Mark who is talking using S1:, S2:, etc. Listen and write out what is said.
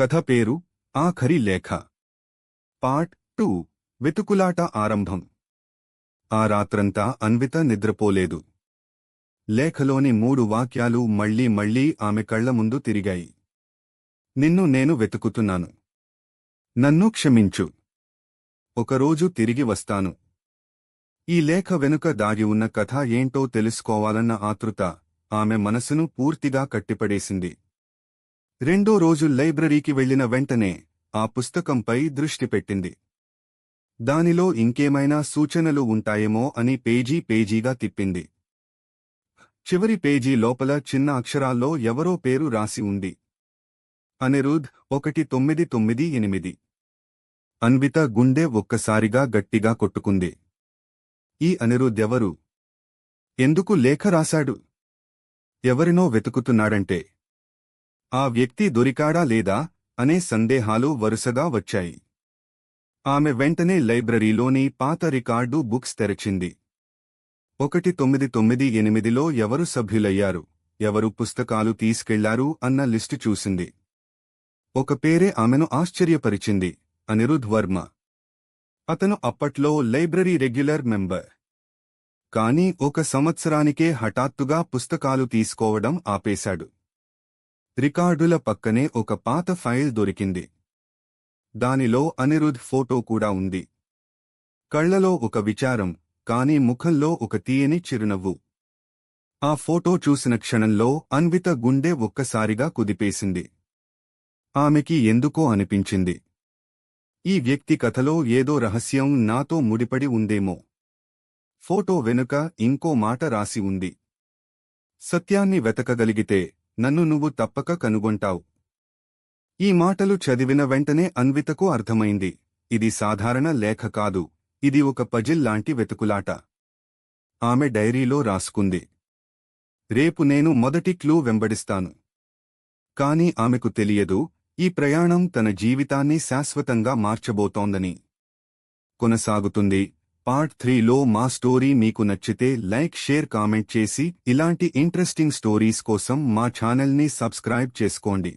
S1: కథ పేరు ఆఖరి లేఖ. Part two. వెతుకులాట ఆరంభం. ఆ రాత్రంతా అన్విత నిద్రపోలేదు. లేఖలోని మూడు వాక్యాలు మళ్ళీ మళ్ళీ ఆమె కళ్ళ ముందు తిరిగాయి. నిన్ను నేను వెతుకుతున్నాను. నన్ను క్షమించు. ఒకరోజు తిరిగి వస్తాను. ఈ లేఖ వెనుక దాగి ఉన్న కథ ఏంటో తెలుసుకోవాలన్న ఆతృత ఆమె మనసును పూర్తిగా కట్టిపడేసింది. రెండో రోజు లైబ్రరీకి వెళ్ళిన వెంటనే ఆ పుస్తకంపై దృష్టి పెట్టింది. దానిలో ఇంకేమైనా సూచనలు ఉంటాయేమో అని పేజీ పేజీగా తిప్పింది. చివరి పేజీ లోపల చిన్న అక్షరాల్లో ఎవరో పేరు రాసి ఉంది. అనిరుద్ ఒకటి తొమ్మిది తొమ్మిది ఎనిమిది. అన్విత గుండె ఒక్కసారిగా గట్టిగా కొట్టుకుంది. ఈ అనిరుద్ ఎవరు? ఎందుకు లేఖ రాశాడు? ఎవరినో వెతుకుతున్నాడంటే ఆ వ్యక్తి దొరికాడా లేదా అనే సందేహాలు వరుసగా వచ్చాయి. ఆమె వెంటనే లైబ్రరీలోని పాత రికార్డు బుక్స్ తెరచింది. ఒకటి తొమ్మిది తొమ్మిది ఎనిమిదిలో ఎవరు సభ్యులయ్యారు ఎవరు పుస్తకాలు తీసుకెళ్ళారు అన్న లిస్టు చూసింది. ఒక పేరే ఆమెను ఆశ్చర్యపరిచింది అనిరుద్ వర్మ. అతను అప్పట్లో లైబ్రరీ రెగ్యులర్ మెంబర్. కాని ఒక సంవత్సరానికే హఠాత్తుగా పుస్తకాలు తీసుకోవడం ఆపేశాడు. రికార్డుల పక్కనే ఒక పాత ఫైల్ దొరికింది. దానిలో అనిరుద్ ఫోటో కూడా ఉంది. కళ్ళలో ఒక విచారం కాని ముఖంలో ఒక తీయని చిరునవ్వు. ఆ ఫోటో చూసిన క్షణంలో అన్విత గుండె ఒక్కసారిగా కుదిపేసింది. ఆమెకి ఎందుకో అనిపించింది. ఈ వ్యక్తి కథలో ఏదో రహస్యం నాతో ముడిపడి ఉందేమో. ఫోటో వెనుక ఇంకో మాట రాసి ఉంది. సత్యాన్ని వెతకగలిగితే నన్ను నువ్వు తప్పక కనుగొంటావు. ఈ మాటలు చదివిన వెంటనే అన్వితకు అర్థమైంది. ఇది సాధారణ లేఖ కాదు. ఇది ఒక పజిల్ లాంటి వెతుకులాట. ఆమె డైరీలో రాసుకుంది. రేపు నేను మొదటి క్లూ వెంబడిస్తాను. కాని ఆమెకు తెలియదు ఈ ప్రయాణం తన జీవితాన్ని శాశ్వతంగా మార్చబోతోందని. కొనసాగుతుంది. పార్ట్ త్రీలో మా స్టోరీ మీకు నచ్చితే లైక్ షేర్ కామెంట్ చేసి ఇలాంటి ఇంట్రెస్టింగ్ స్టోరీస్ కోసం మా ఛానల్ని సబ్స్క్రైబ్ చేసుకోండి.